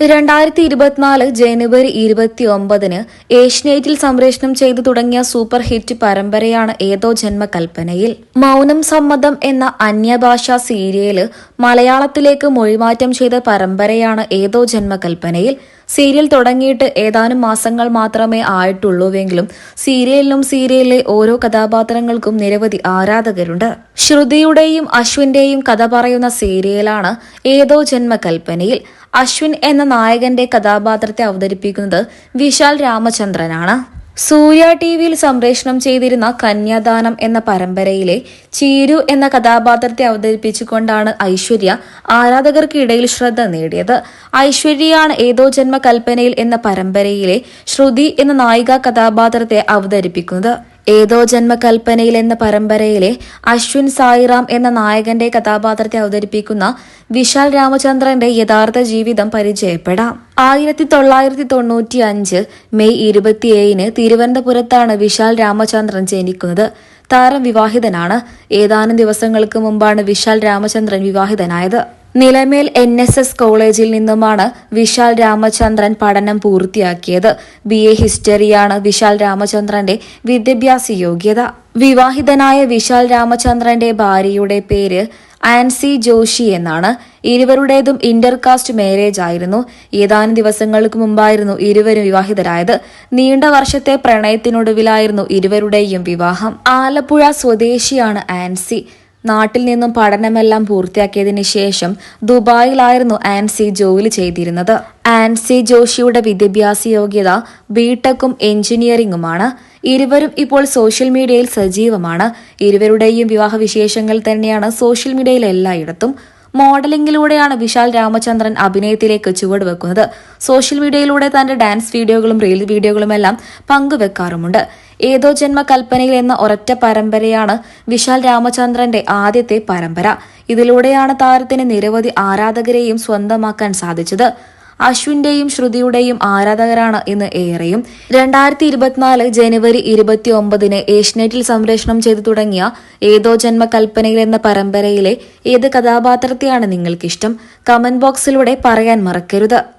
രണ്ടായിരത്തി ഇരുപത്തിനാല് ജനുവരി ഇരുപത്തി ഒമ്പതിന് ഏഷ്യനെറ്റിൽ സംപ്രേഷണം ചെയ്തു തുടങ്ങിയ സൂപ്പർ ഹിറ്റ് പരമ്പരയാണ് ഏതോ ജന്മകൽപ്പനയിൽ. മൗനം സമ്മതം എന്ന അന്യഭാഷാ സീരിയൽ മലയാളത്തിലേക്ക് മൊഴിമാറ്റം ചെയ്ത പരമ്പരയാണ് ഏതോ ജന്മകൽപ്പനയിൽ. സീരിയൽ തുടങ്ങിയിട്ട് ഏതാനും മാസങ്ങൾ മാത്രമേ ആയിട്ടുള്ളൂവെങ്കിലും സീരിയലിനും സീരിയലിലെ ഓരോ കഥാപാത്രങ്ങൾക്കും നിരവധി ആരാധകരുണ്ട്. ശ്രുതിയുടെയും അശ്വിന്റെയും കഥ പറയുന്ന സീരിയലാണ് ഏതോ ജന്മകൽപ്പനയിൽ. അശ്വിൻ എന്ന നായകന്റെ കഥാപാത്രത്തെ അവതരിപ്പിക്കുന്നത് വിശാൽ രാമചന്ദ്രനാണ്. സൂര്യ ടി വിയിൽ സംപ്രേഷണം ചെയ്തിരുന്ന കന്യാദാനം എന്ന പരമ്പരയിലെ ചീരു എന്ന കഥാപാത്രത്തെ അവതരിപ്പിച്ചുകൊണ്ടാണ് ഐശ്വര്യ ആരാധകർക്കിടയിൽ ശ്രദ്ധ നേടിയത്. ഐശ്വര്യയാണ് ഏതോ ജന്മ കൽപ്പനയിൽ എന്ന പരമ്പരയിലെ ശ്രുതി എന്ന നായിക കഥാപാത്രത്തെ അവതരിപ്പിക്കുന്നത്. ഏതോ ജന്മകൽപ്പനയിൽ എന്ന പരമ്പരയിലെ അശ്വിൻ സായിറാം എന്ന നായകന്റെ കഥാപാത്രത്തെ അവതരിപ്പിക്കുന്ന വിശാൽ രാമചന്ദ്രന്റെ യഥാർത്ഥ ജീവിതം പരിചയപ്പെടാം. ആയിരത്തി തൊള്ളായിരത്തി തൊണ്ണൂറ്റി അഞ്ച് മെയ് ഇരുപത്തിയേഴിന് തിരുവനന്തപുരത്താണ് വിശാൽ രാമചന്ദ്രൻ ജനിക്കുന്നത്. താരം വിവാഹിതനാണ്. ഏതാനും ദിവസങ്ങൾക്ക് മുമ്പാണ് വിശാൽ രാമചന്ദ്രൻ വിവാഹിതനായത്. നിലമേൽ എൻ എസ് എസ് കോളേജിൽ നിന്നുമാണ് വിശാൽ രാമചന്ദ്രൻ പഠനം പൂർത്തിയാക്കിയത്. ബി എ ഹിസ്റ്ററിയാണ് വിശാൽ രാമചന്ദ്രന്റെ വിദ്യാഭ്യാസ യോഗ്യത. വിവാഹിതനായ വിശാൽ രാമചന്ദ്രന്റെ ഭാര്യയുടെ പേര് ആൻസി ജോഷി എന്നാണ്. ഇരുവരുടേതും ഇന്റർകാസ്റ്റ് മാരേജ് ആയിരുന്നു. ഏതാനും ദിവസങ്ങൾക്ക് മുമ്പായിരുന്നു ഇരുവരും വിവാഹിതരായത്. നീണ്ട വർഷത്തെ പ്രണയത്തിനൊടുവിലായിരുന്നു ഇരുവരുടെയും വിവാഹം. ആലപ്പുഴ സ്വദേശിയാണ് ആൻസി. നാട്ടിൽ നിന്നും പഠനമെല്ലാം പൂർത്തിയാക്കിയതിനു ശേഷം ദുബായിലായിരുന്നു ആൻസി ജോലി ചെയ്തിരുന്നത്. ആൻസി ജോഷിയുടെ വിദ്യാഭ്യാസ യോഗ്യത ബിടെക്കും എഞ്ചിനീയറിംഗുമാണ് ഇരുവരും ഇപ്പോൾ സോഷ്യൽ മീഡിയയിൽ സജീവമാണ്. ഇരുവരുടെയും വിവാഹ വിശേഷങ്ങൾ തന്നെയാണ് സോഷ്യൽ മീഡിയയിൽ എല്ലായിടത്തും. മോഡലിംഗിലൂടെയാണ് വിശാൽ രാമചന്ദ്രൻ അഭിനയത്തിലേക്ക് ചുവട് വെക്കുന്നത്. സോഷ്യൽ മീഡിയയിലൂടെ തന്റെ ഡാൻസ് വീഡിയോകളും റീൽ വീഡിയോകളുമെല്ലാം പങ്കുവെക്കാറുമുണ്ട്. ഏതോ ജന്മ കൽപ്പനയിൽ എന്ന ഒരൊറ്റ പരമ്പരയാണ് വിശാൽ രാമചന്ദ്രന്റെ ആദ്യത്തെ പരമ്പര. ഇതിലൂടെയാണ് താരത്തിന് നിരവധി ആരാധകരെയും സ്വന്തമാക്കാൻ സാധിച്ചത്. അശ്വിന്റെയും ശ്രുതിയുടെയും ആരാധകരാണ് ഇന്ന് ഏറെയും. രണ്ടായിരത്തി ഇരുപത്തിനാല് ജനുവരി ഇരുപത്തി ഒമ്പതിന് ഏഷ്യനെറ്റിൽ സംപ്രേഷണം ചെയ്തു തുടങ്ങിയ ഏതോ ജന്മ കൽപ്പനയിൽ എന്ന പരമ്പരയിലെ ഏത് കഥാപാത്രത്തെയാണ് നിങ്ങൾക്കിഷ്ടം? കമന്റ് ബോക്സിലൂടെ പറയാൻ മറക്കരുത്.